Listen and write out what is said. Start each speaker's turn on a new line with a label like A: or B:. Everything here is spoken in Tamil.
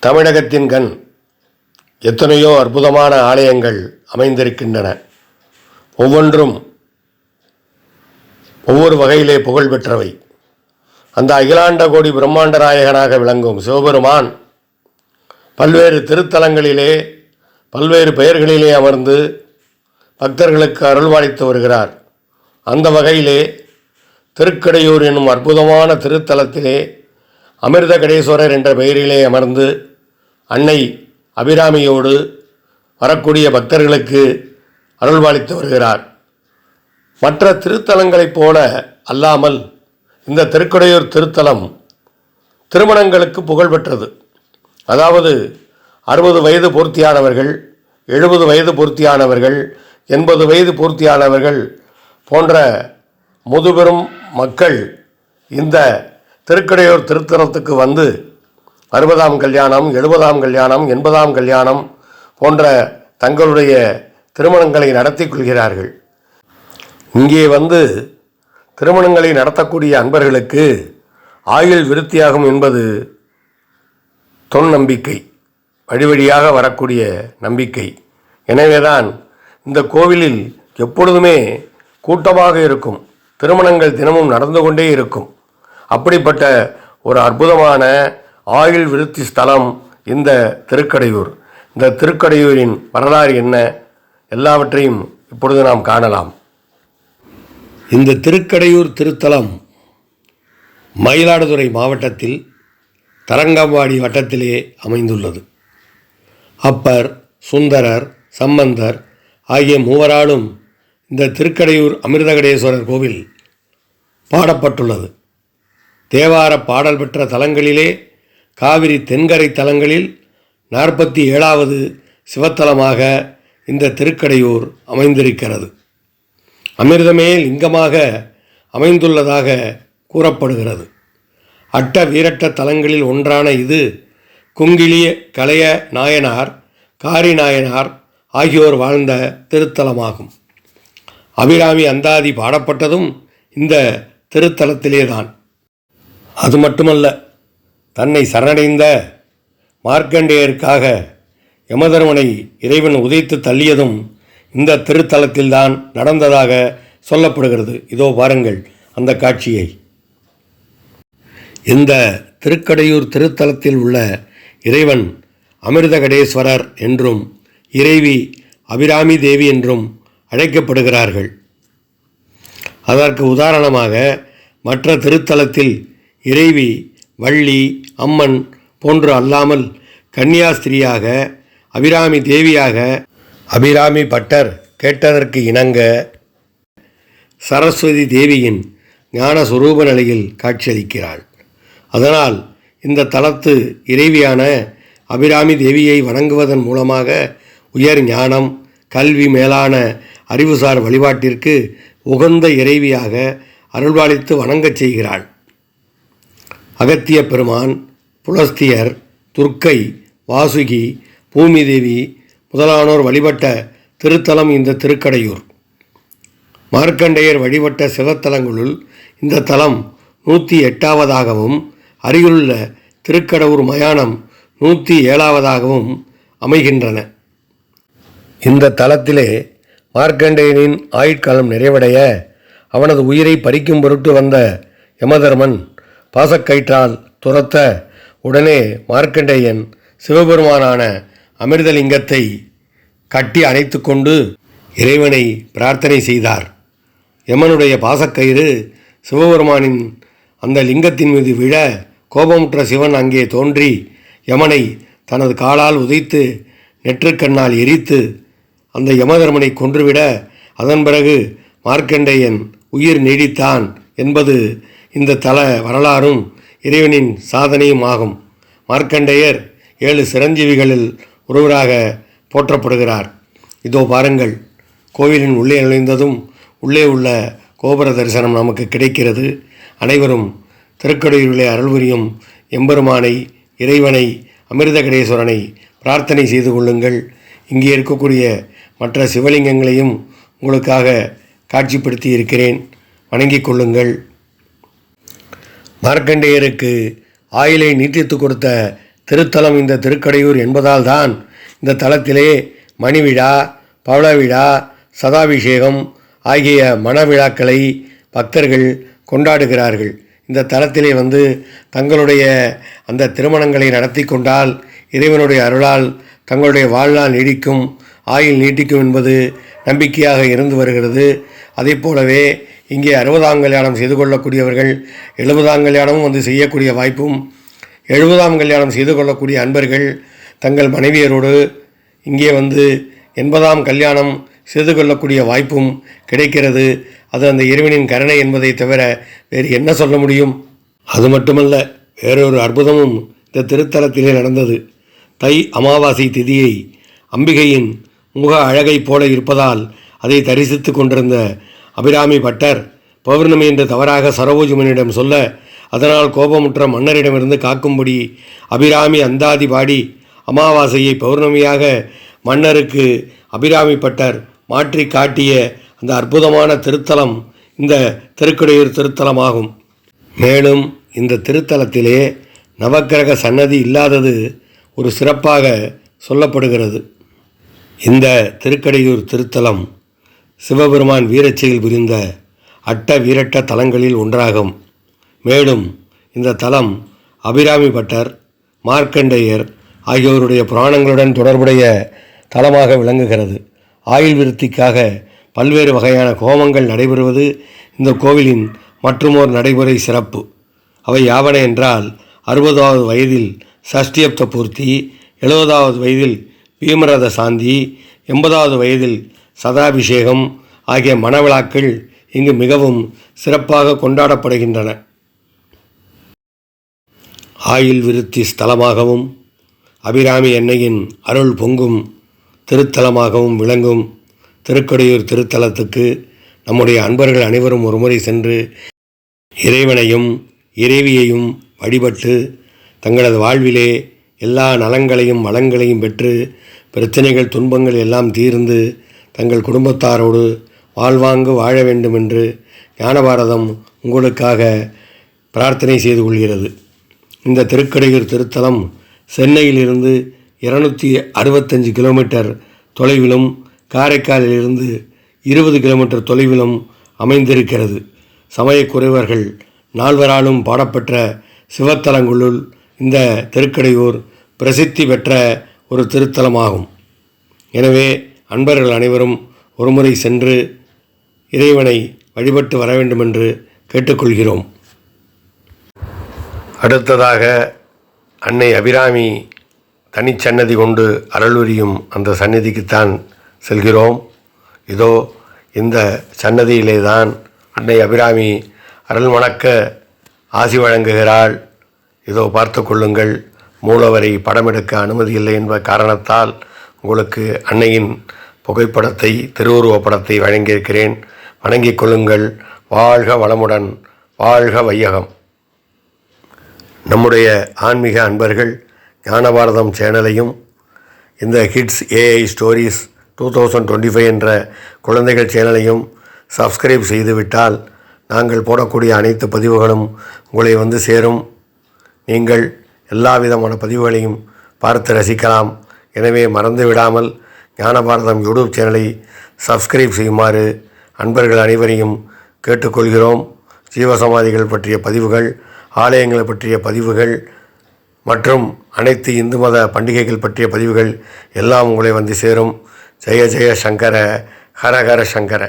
A: தமிழகத்தின் கண் எத்தனையோ அற்புதமான ஆலயங்கள் அமைந்திருக்கின்றன. ஒவ்வொன்றும் ஒவ்வொரு வகையிலே புகழ் பெற்றவை. அந்த அகிலாண்ட கோடி பிரம்மாண்ட நாயகனாக விளங்கும் சிவபெருமான் பல்வேறு திருத்தலங்களிலே பல்வேறு பெயர்களிலே அமர்ந்து பக்தர்களுக்கு அருள்வாளித்து வருகிறார். அந்த வகையிலே திருக்கடையூர் என்னும் அற்புதமான திருத்தலத்திலே அமிர்த கடேஸ்வரர் என்ற பெயரிலே அமர்ந்து அன்னை அபிராமியோடு வரக்கூடிய பக்தர்களுக்கு அருள்வாளித்து வருகிறார். மற்ற திருத்தலங்களைப் போல அல்லாமல் இந்த திருக்கடையூர் திருத்தலம் திருமணங்களுக்கு புகழ் பெற்றது. அதாவது அறுபது வயது பூர்த்தியானவர்கள் எழுபது வயது பூர்த்தியானவர்கள் எண்பது வயது பூர்த்தியானவர்கள் போன்ற முதுபெரும் மக்கள் இந்த திருக்கடையூர் திருத்தலத்துக்கு வந்து அறுபதாம் கல்யாணம் எழுபதாம் கல்யாணம் எண்பதாம் கல்யாணம் போன்ற தங்களுடைய திருமணங்களை நடத்தி கொள்கிறார்கள். இங்கே வந்து திருமணங்களை நடத்தக்கூடிய அன்பர்களுக்கு ஆயுள் விருத்தியாகும் என்பது தொன் நம்பிக்கை வழி வழியாக வரக்கூடிய நம்பிக்கை. எனவேதான் இந்த கோவிலில் எப்பொழுதுமே கூட்டமாக இருக்கும் திருமணங்கள் தினமும் நடந்து கொண்டே இருக்கும். அப்படிப்பட்ட ஒரு அற்புதமான ஆயுள் விருத்தி ஸ்தலம் இந்த திருக்கடையூர். இந்த திருக்கடையூரின் வரலாறு என்ன? எல்லாவற்றையும் இப்பொழுது நாம் காணலாம். இந்த திருக்கடையூர் திருத்தலம் மயிலாடுதுறை மாவட்டத்தில் தரங்கம்பாடி வட்டத்திலே அமைந்துள்ளது. அப்பர் சுந்தரர் சம்பந்தர் ஆகிய மூவராலும் இந்த திருக்கடையூர் அமிர்தகடேஸ்வரர் கோவில் பாடப்பட்டுள்ளது. தேவார பாடல் பெற்ற தலங்களிலே காவிரி தென்கரை தலங்களில் நாற்பத்தி ஏழாவது சிவத்தலமாக இந்த திருக்கடையூர் அமைந்திருக்கிறது. அமிர்தமே லிங்கமாக அமைந்துள்ளதாக கூறப்படுகிறது. அட்ட வீரட்ட தலங்களில் ஒன்றான இது குங்கிலிய கலைய நாயனார் காரி நாயனார் ஆகியோர் வாழ்ந்த திருத்தலமாகும். அபிராமி அந்தாதி பாடப்பட்டதும் இந்த திருத்தலத்திலேதான். அது மட்டுமல்ல தன்னை சரணடைந்த மார்க்கண்டேயருக்காக யமதர்மனை இறைவன் உதைத்து தள்ளியதும் இந்த திருத்தலத்தில்தான் நடந்ததாக சொல்லப்படுகிறது. இதோ பாருங்கள் அந்த காட்சியை. இந்த திருக்கடையூர் திருத்தலத்தில் உள்ள இறைவன் அமிர்தகடேஸ்வரர் என்றும் இறைவி அபிராமி தேவி என்றும் அழைக்கப்படுகிறார்கள். அதற்கு உதாரணமாக மற்ற திருத்தலத்தில் இறைவி வள்ளி அம்மன் போன்று அல்லாமல் கன்னியாஸ்திரியாக அபிராமி தேவியாக அபிராமி பட்டர் கேட்டதற்கு இணங்க சரஸ்வதி தேவியின் ஞான சுரூப நிலையில் காட்சியளிக்கிறாள். அதனால் இந்த தளத்து இறைவியான அபிராமி தேவியை வணங்குவதன் மூலமாக உயர் ஞானம் கல்வி மேலான அறிவுசார் வழிபாட்டிற்கு உகந்த இறைவியாக அருள்வாளித்து வணங்கச் செய்கிறாள். அகத்திய பெருமான் புலஸ்தியர் துர்க்கை வாசுகி பூமிதேவி முதலானோர் வழிபட்ட திருத்தலம் இந்த திருக்கடையூர். மார்க்கண்டேயர் வழிபட்ட சிவத்தலங்களுள் இந்த தலம் நூற்றி எட்டாவதாகவும் அருகிலுள்ள திருக்கடவுர் மயானம் நூற்றி ஏழாவதாகவும் அமைகின்றன. இந்த தலத்திலே மார்க்கண்டேயனின் ஆயுட்காலம் நிறைவடைய அவனது உயிரை பறிக்கும் பொருட்டு வந்த யமதர்மன் பாசக்கயிற்றால் துரத்த உடனே மார்க்கண்டேயன் சிவபெருமானான அமிர்தலிங்கத்தை கட்டி அணைத்து கொண்டு இறைவனை பிரார்த்தனை செய்தார். யமனுடைய பாசக்கயிறு சிவபெருமானின் அந்த லிங்கத்தின் மீது விழ கோபமுற்ற சிவன் அங்கே தோன்றி யமனை தனது காலால் உதைத்து நெற்றுக்கண்ணால் எரித்து அந்த யமதர்மனை கொன்றுவிட அதன் பிறகு மார்க்கண்டேயன் உயிர் நீடித்தான் என்பது இந்த தல வரலாறும் இறைவனின் சாதனையும் ஆகும் மார்க்கண்டேயர் ஏழு சிரஞ்சீவிகளில் ஒருவராக போற்றப்படுகிறார். இதோ பாருங்கள் கோவிலின் உள்ளே நுழைந்ததும் உள்ளே உள்ள கோபுர தரிசனம் நமக்கு கிடைக்கிறது. அனைவரும் திருக்கடையூரிலே அருள்புரியும் எம்பெருமானை இறைவனை அமிர்தகடேஸ்வரனை பிரார்த்தனை செய்து கொள்ளுங்கள். இங்கே இருக்கக்கூடிய மற்ற சிவலிங்கங்களையும் உங்களுக்காக காட்சிப்படுத்தி இருக்கிறேன். வணங்கிக் கொள்ளுங்கள். மார்க்கண்டேயருக்கு ஆயிலை நீட்டித்து கொடுத்த திருத்தலம் இந்த திருக்கடையூர் என்பதால் தான் இந்த தலத்திலே மணிவிழா பவளவிழா சதாபிஷேகம் ஆகிய மணவிழாக்களை பக்தர்கள் கொண்டாடுகிறார்கள். இந்த தலத்திலே வந்து தங்களுடைய அந்த திருமணங்களை நடத்தி கொண்டால் இறைவனுடைய அருளால் தங்களுடைய வாழ்நாள் நீடிக்கும் ஆயுள் நீட்டிக்கும் என்பது நம்பிக்கையாக இருந்து வருகிறது. அதே போலவே இங்கே அறுபதாம் கல்யாணம் செய்து கொள்ளக்கூடியவர்கள் எழுபதாம் கல்யாணமும் வந்து செய்யக்கூடிய வாய்ப்பும் எழுபதாம் கல்யாணம் செய்து கொள்ளக்கூடிய அன்பர்கள் தங்கள் மனைவியரோடு இங்கே வந்து எண்பதாம் கல்யாணம் செய்து கொள்ளக்கூடிய வாய்ப்பும் கிடைக்கிறது. அது அந்த இறைவனின் கருணை என்பதை தவிர வேறு என்ன சொல்ல முடியும்? அது மட்டுமல்ல வேறொரு அற்புதமும் இந்த திருத்தலத்திலே நடந்தது. தை அமாவாசை திதியை அம்பிகையின் முக அழகைப் போல இருப்பதால் அதை தரிசித்து கொண்டிருந்த அபிராமி பட்டர் பௌர்ணமி என்று தவறாக சரோஜிமனிடம் சொல்ல அதனால் கோபமுற்ற மன்னரிடமிருந்து காக்கும்படி அபிராமி அந்தாதி பாடி அமாவாசையை பௌர்ணமியாக மன்னருக்கு அபிராமி பட்டர் மாற்றி காட்டிய அந்த அற்புதமான திருத்தலம் இந்த திருக்கடையூர் திருத்தலமாகும். மேலும் இந்த திருத்தலத்திலே நவக்கிரக சன்னதி இல்லாதது ஒரு சிறப்பாக சொல்லப்படுகிறது. இந்த திருக்கடையூர் திருத்தலம் சிவபெருமான் வீரச்செயல் புரிந்த அட்ட வீரட்ட தலங்களில் ஒன்றாகும். மேலும் இந்த தலம் அபிராமி பட்டர் மார்க்கண்டேயர் ஆகியோருடைய புராணங்களுடன் தொடர்புடைய தலமாக விளங்குகிறது. ஆயுள் விருத்திக்காக பல்வேறு வகையான கோமங்கள் நடைபெறுவது இந்த கோவிலின் மற்றுமோர் நடைமுறை சிறப்பு. அவை யாவன என்றால் அறுபதாவது வயதில் சஷ்டியப்த பூர்த்தி எழுபதாவது வயதில் பீமரத சாந்தி எண்பதாவது வயதில் சதாபிஷேகம் ஆகிய மணவிழாக்கள் இங்கு மிகவும் சிறப்பாக கொண்டாடப்படுகின்றன. ஆயுள் விருத்தி ஸ்தலமாகவும் அபிராமி எண்ணெயின் அருள் பொங்கும் திருத்தலமாகவும் விளங்கும் திருக்கடையூர் திருத்தலத்துக்கு நம்முடைய அன்பர்கள் அனைவரும் ஒருமுறை சென்று இறைவனையும் இறைவியையும் வழிபட்டு தங்களது வாழ்விலே எல்லா நலங்களையும் வளங்களையும் பெற்று பிரச்சனைகள் துன்பங்கள் எல்லாம் தீர்ந்து தங்கள் குடும்பத்தாரோடு வாழ்வாங்கு வாழ வேண்டும் என்று ஞானபாரதம் உங்களுக்காக பிரார்த்தனை செய்து கொள்கிறது. இந்த திருக்கடையூர் திருத்தலம் சென்னையிலிருந்து இருநூற்றி அறுபத்தஞ்சு கிலோமீட்டர் தொலைவிலும் காரைக்காலிலிருந்து இருபது கிலோமீட்டர் தொலைவிலும் அமைந்திருக்கிறது. சமயக்குறைவர்கள் நால்வராலும் பாடப்பெற்ற சிவத்தலங்களுள் இந்த திருக்கடையூர் பிரசித்தி பெற்ற ஒரு திருத்தலமாகும். எனவே அன்பர்கள் அனைவரும் ஒருமுறை சென்று இறைவனை வழிபட்டு வர வேண்டுமென்று கேட்டுக்கொள்கிறோம். அடுத்ததாக அன்னை அபிராமி தனிச்சன்னதி கொண்டு அருள்வரியும் அந்த சந்நிதிக்குத்தான் செல்கிறோம். இதோ இந்த சன்னதியிலே தான் அன்னை அபிராமி அருள் வணக்க ஆசி வழங்குகிறாள். இதோ பார்த்து கொள்ளுங்கள் மூலவரை படமெடுக்க அனுமதி இல்லை என்ப காரணத்தால் உங்களுக்கு அன்னையின் புகைப்படத்தை திருவுருவ படத்தை வழங்கியிருக்கிறேன். வணங்கிக் கொள்ளுங்கள். வாழ்க வளமுடன். வாழ்க வையகம். நம்முடைய ஆன்மீக அன்பர்கள் ஞானபாரதம் சேனலையும் இந்த hits AI stories two thousand twenty five என்ற குழந்தைகள் சேனலையும் சப்ஸ்கிரைப் செய்துவிட்டால் நாங்கள் போடக்கூடிய அனைத்து பதிவுகளும் உங்களை வந்து சேரும். நீங்கள் எல்லா விதமான பதிவுகளையும் பார்த்து ரசிக்கலாம். எனவே மறந்து விடாமல் ஞானபாரதம் யூடியூப் சேனலை சப்ஸ்கிரைப் செய்யுமாறு அன்பர்கள் அனைவரையும் கேட்டுக்கொள்கிறோம். ஜீவசமாதிகள் பற்றிய பதிவுகள் ஆலயங்கள் பற்றிய பதிவுகள் மற்றும் அனைத்து இந்து மத பண்டிகைகள் பற்றிய பதிவுகள் எல்லாம் உங்களை வந்து சேரும். ஜெய ஜெய சங்கர ஹர ஹர சங்கர.